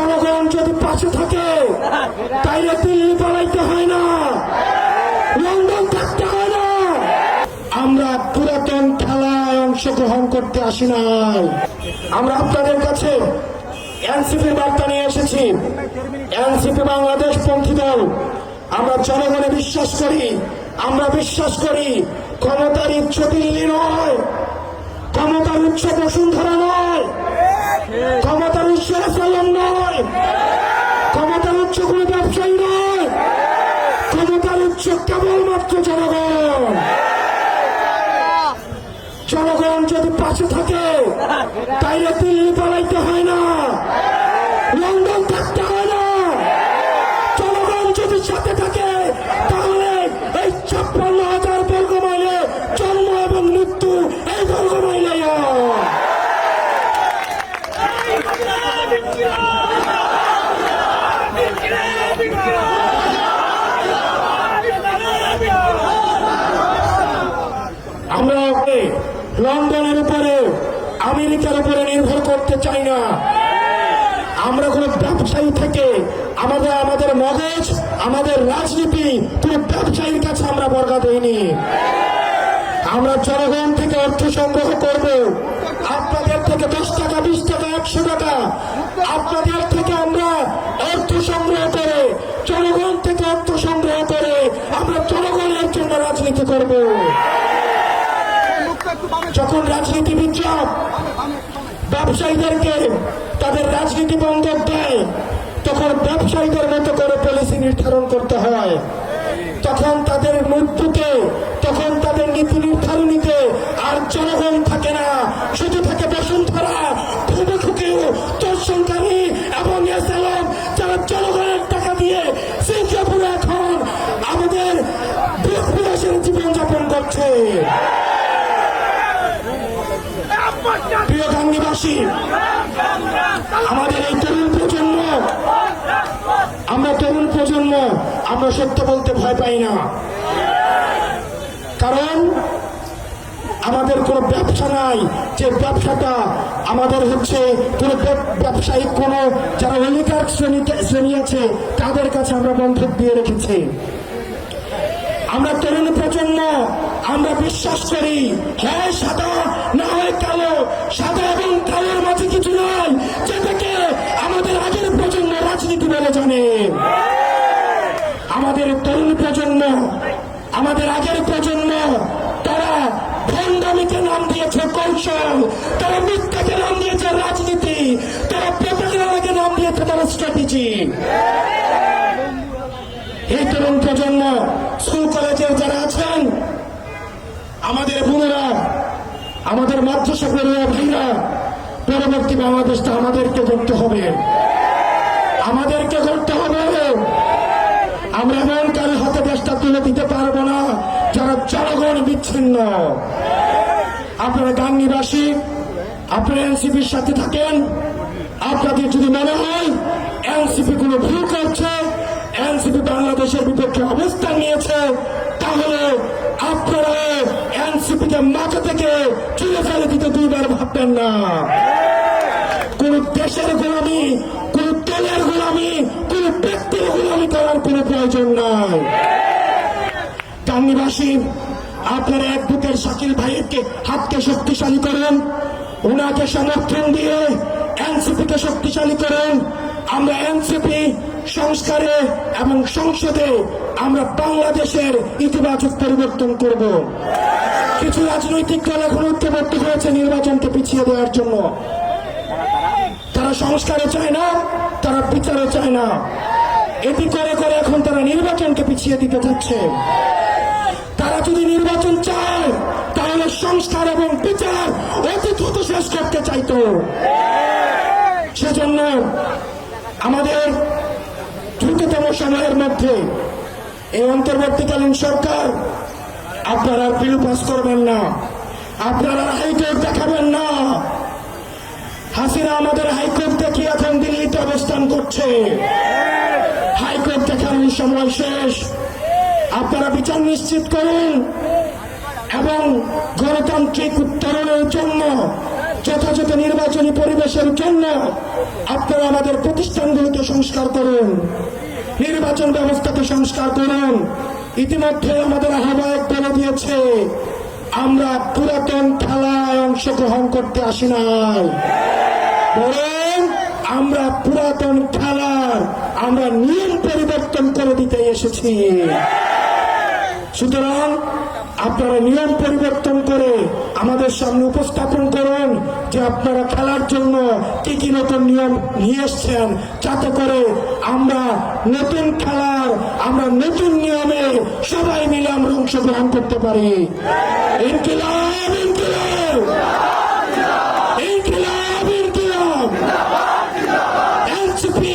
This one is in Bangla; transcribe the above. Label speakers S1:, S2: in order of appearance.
S1: জনগণ যদি পাশে থাকে, তাইলে দিল্লি পালাইতে হয় না। লন্ডন থাকতে হয় না। আমরা পুরাতন খেলায় অংশগ্রহণ করতে আসি নাই। আমরা আপনাদের কাছে এনসিপি বার্তা নিয়ে এসেছি। এনসিপি বাংলাদেশ পন্থী দল। আমরা জনগণে বিশ্বাস করি, আমরা বিশ্বাস করি, ক্ষমতার উচ্চ দিল্লি নয়। ক্ষমতার উচ্চ বসুন্ধরা নয়। ক্ষমতার উচ্চ সালাম নয়। ক্ষমতার উচ্চ কোনো ব্যবসায়ী নয়। ক্ষমতার উচ্চ কেবলমাত্র জনগণ। জনগণ যদি পাশে থাকে, তাইলে দিল্লি পালাইতে হয় না লন্ডন থাকতে হয় না জনগণ যদি সাথে থাকে তাহলে এই ছাপ্পান্ন হাজার বর্গ মাইলে জন্ম এবং মৃত্যু এই বর্গ মাইলে আমরা ওকে লন্ডনের উপরে, আমেরিকার উপরে নির্ভর করতে চাই না। আমরা কোনো ব্যবসায়ী থেকে আমাদের আমাদের মগজ, আমাদের রাজনীতি, কোনো ব্যবসায়ীর কাছে আমরা বর্গা দেইনি আমরা জনগণ থেকে অর্থ সংগ্রহ করব। আপনাদের থেকে দশ টাকা, বিশ টাকা, একশো টাকা। আপনাদের থেকে আমরা অর্থ সংগ্রহ করে, জনগণ থেকে অর্থ সংগ্রহ করে আমরা জনগণের জন্য রাজনীতি করব। যখন বিচার ব্যবসায়ীদেরকে তাদের রাজনীতি বন্ধক দেয়, তখন ব্যবসায়ীদের মতো করে পলিসি নির্ধারণ করতে হয়। তখন তাদের মৃত্যুতে তখন তাদের নীতি গাঙ্গিবাসী আমাদের এই তরুণ প্রজন্ম, আমরা তরুণ প্রজন্ম, আমরা সত্য বলতে ভয় পাই না। কারণ আমাদের কোনো ব্যবসা নাই। যে ব্যবসাটা আমাদের হচ্ছে কোনো ব্যবসায়িক কোনো যারা অলিকার শ্রেণীতে শ্রেণি আছে, তাদের কাছে আমরা বন্ধক দিয়ে রেখেছি। আমরা তরুণ প্রজন্ম, আমরা বিশ্বাস করি হ্যাঁ সাদা না রাজনীতি বলে জানে। আমাদের তরুণ প্রজন্ম, আমাদের আগের প্রজন্ম, তারা ভণ্ডামিকে নাম দিয়েছে কৌশল, তারা মিথ্যাকে নাম দিয়েছে রাজনীতি, তারা প্রতারণাকে নাম দিয়েছে তারা স্ট্র্যাটেজি এই তরুণ প্রজন্ম স্কুল কলেজের যারা আছেন, আমাদের বোনেরা, আমাদের মাদ্রাসা ভাইরা, পরবর্তী বাংলাদেশটা আমাদেরকে করতে হবে। আমাদেরকে করতে হবে। আমরা এমন কারও হাতে দেশটা তুলে দিতে পারব না, যারা জনগণ বিচ্ছিন্ন। আপনারা গাঙ্গিবাসী, আপনারা এনসিপির সাথে থাকেন। আপনাদের যদি মনে হয়, এনসিপি কোনো ভুল করছে, এনসিপি বাংলাদেশের বিপক্ষে অবস্থান নিয়েছে, তাহলে আপনারা এনসিপিকে মাথা থেকে চুলে ফেলে দিতে দুইবার ভাববেন না। কোন দেশের গোলামি, কোন দলের গোলামি, কোন ব্যক্তির গোলামি করার কোনো প্রয়োজন নাই। কান্নিবাসী আপনারা বুকের শাকিল ভাইকে হাতকে শক্তিশালী করেন ওনাকে সমর্থন দিয়ে এনসিপিকে শক্তিশালী করেন। আমরা এনসিপি সংস্কারে এবং সংসদে আমরা বাংলাদেশের ইতিবাচক পরিবর্তন করব। কিছু রাজনৈতিক দল এখন ঐক্যবদ্ধ হয়েছে নির্বাচনকে পিছিয়ে দেওয়ার জন্য। তারা সংস্কারও চায় না, তারা বিচারও চায় না। এটি করে করে এখন তারা নির্বাচনকে পিছিয়ে দিতে যাচ্ছে। তারা যদি নির্বাচন চায়, তাহলে সংস্কার এবং বিচার অতি দ্রুত শেষ করতে চাইতো। সেজন্য আমাদের দ্রুততম সময়ের মধ্যে এই অন্তর্বর্তীকালীন সরকার আপনারা বিল পাস করবেন না। আপনারা হাইকোর্ট দেখাবেন না। হাসিনা আমাদের হাইকোর্ট দেখি এখন দিল্লিতে অবস্থান করছে। হাইকোর্ট দেখানোর সময় শেষ। আপনারা বিচার নিশ্চিত করুন। এবং গণতান্ত্রিক উত্তরণের জন্য, যথাযথ নির্বাচনী পরিবেশের জন্য আপনারা আমাদের প্রতিষ্ঠানগুলোকে সংস্কার করুন। নির্বাচন ব্যবস্থাকে সংস্কার করুন। ইতিমধ্যে আমাদের আহ্বায়ক বলে দিয়েছে, আমরা পুরাতন খেলায় অংশগ্রহণ করতে আসি নাই। বরং আমরা পুরাতন খেলার, আমরা নিয়ম পরিবর্তন করে দিতে এসেছি। সুতরাং আপনারা নিয়ম পরিবর্তন করে আমাদের সামনে উপস্থাপন করুন যে আপনারা খেলার জন্য কি কি নতুন নিয়ম নিয়ে এসছেন, যাতে করে আমরা নতুন খেলার, আমরা নতুন নিয়মে সবাই মিলে আমরা অংশগ্রহণ করতে পারি। ইনকিলাব ইনকিলাব ইনকিলাব এনসিপি